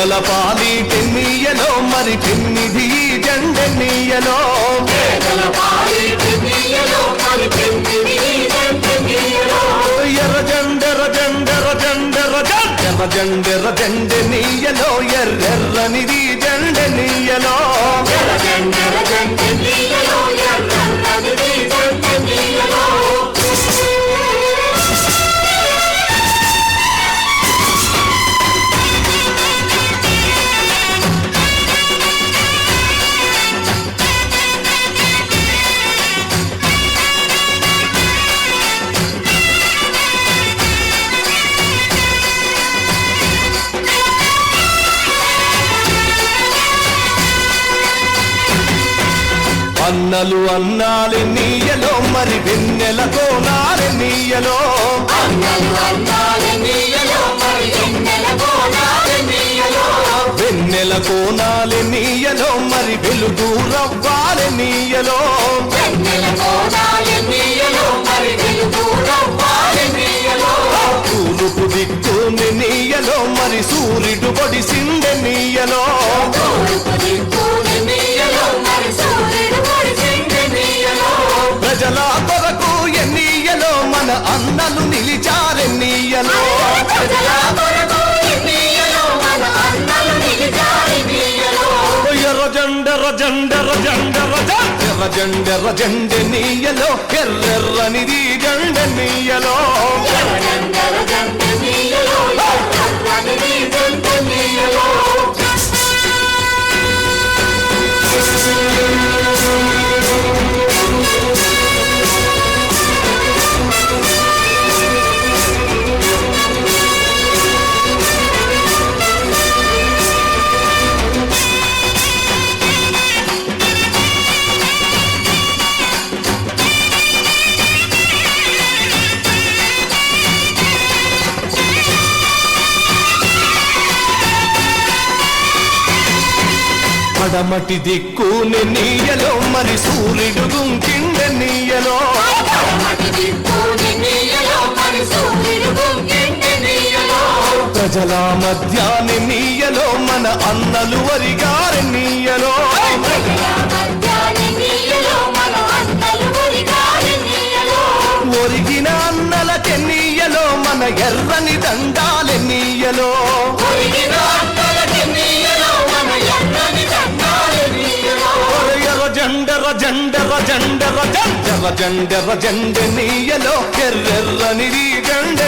పేదల పాలి పెన్నీయలో మరి పెన్నిధి జండెన్నీయలో ఎర్ర జండెర జండెర జండెర జండెర జండెర జండెనీయలో ఎర్రెర్రనిది జండెనీయలో ఎర్ర అన్నలు అన్నాలి నీయలో మరి వెన్నెల కోనాలి నీయలో. వెన్నెల కోనాలి నీయలో మరి వెలుగు రవ్వాలి నీయలో. అన్నలు నిలిచారె నీయలో ప్రజల కొరకు ఈ ఎర్ర జండెర జండె నీయలో ఎర్రెర్రనిది జండ నీయలో ఎర్రజెండెర జంట నీయలో పడమటి దిక్కుని నీయలో మరి సూర్యుడు గుంకిండె నీయలో. ప్రజల మధ్యాన్ని నీయలో మన అన్నలు వరిగారి నీయలో. ప్రజల అన్నలకి నీయలో మన అన్నలు మురిగారి నీయలో ఒరిగిన అన్నల మన ఎర్రని నీయలో. జండెర జండెర జండెర జండెర జండెర జండె నీయలో ఎర్రెర్రనిది జండె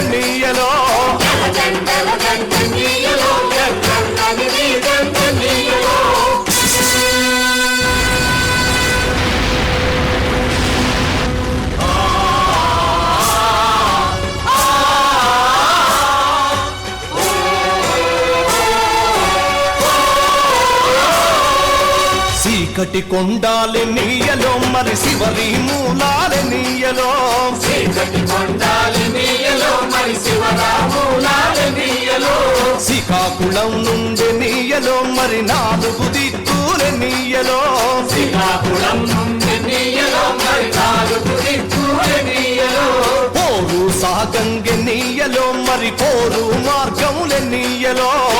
చీకటి కొండాలి నీయలో మరి శివరి మూలాలి నీయలో. చీకటి కొండాలి నీయలో మరి శివరాములాలి నీయలో. శ్రీకాకుళం నుండి నీయలో మరి నాలుగు దిక్కుల నీయలో. శ్రీకాకుళం నుండి నీయలో మరి నాలుగు దిక్కుల నీయలో. పోరు సాగంగె నీయలో మరి పోరు మార్గముల నీయలో.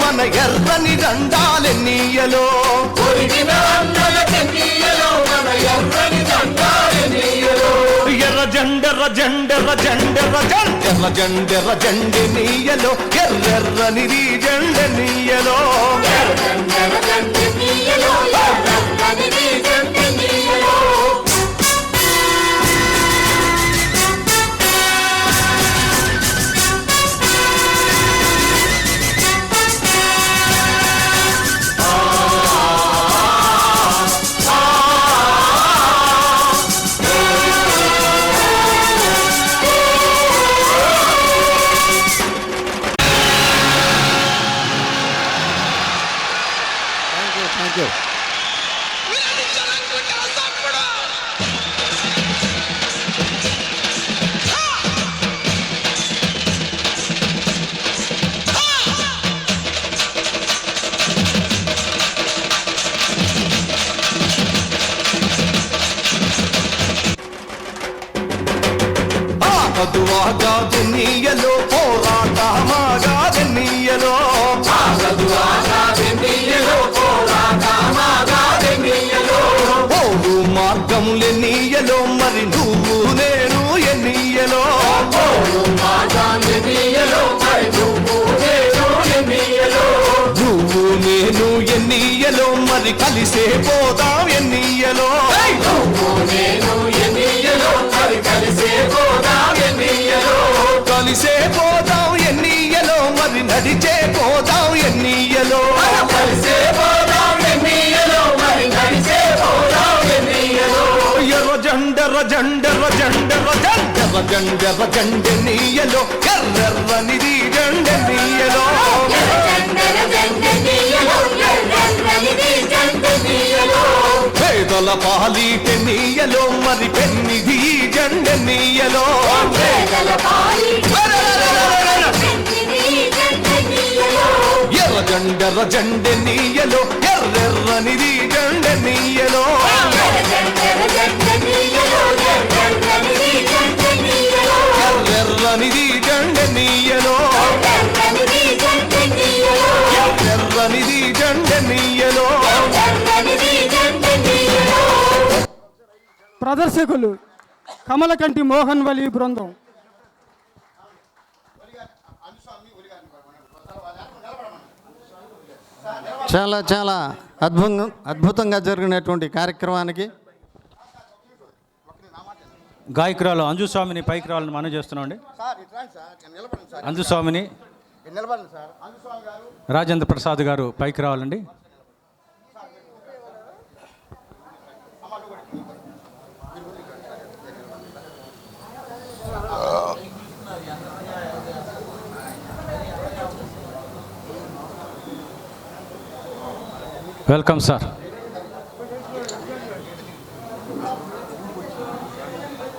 మన ఎర్రని దండాలి నీయలో. ఎర్ర జండెర జండెర జండెర జండెర జండెర జండె నీయలో ఎర్రెర్రనిది జండ నీయలో. మరి నువ్వు నేను ఎన్నీయలో నువ్వు నేను ఎన్నియలో మరి కలిసే పోదాం ఎన్నీయలో నువ్వు నేను ఎన్నియలో మరి కలిసే ఎన్నియలో కలిసే పోదాం ఎన్నీయలో మరి నడిచే పోదాం ఎన్నీయలో కలిసే పోదాం ఎన్నియలో మరి నడిచే పోదాం ఎన్నియలో ఎర్ర జండెర్ర జండెర్ర జండెర్ర జండెర్ర జండెర్ర జండె నీయలో ఎర్రెర్రనిది జండె నీయలో జండల జండ నీయలో ఎర్రనిది జండ నీయలో పేదల పాలీటె నీయలో మరి పెన్నిది పేదల ఎర్ర జండెనీయలో జండె నీయలో ఎర్రెర్రనిది జండెనీయలో జండల ఎర్రెర్రనిది జండె ఎర్రెర్రనిది జండె ప్రదర్శకులు కమలకంటి మోహన్ వలి బృందం. చాలా చాలా అద్భుతంగా అద్భుతంగా జరిగినటువంటి కార్యక్రమానికి. గాయకురాలు అంజు స్వామిని పైకి రావాలని మనం చేస్తున్నామండి. అంజు స్వామిని రాజేంద్ర ప్రసాద్ గారు పైకి రావాలండి. Welcome sir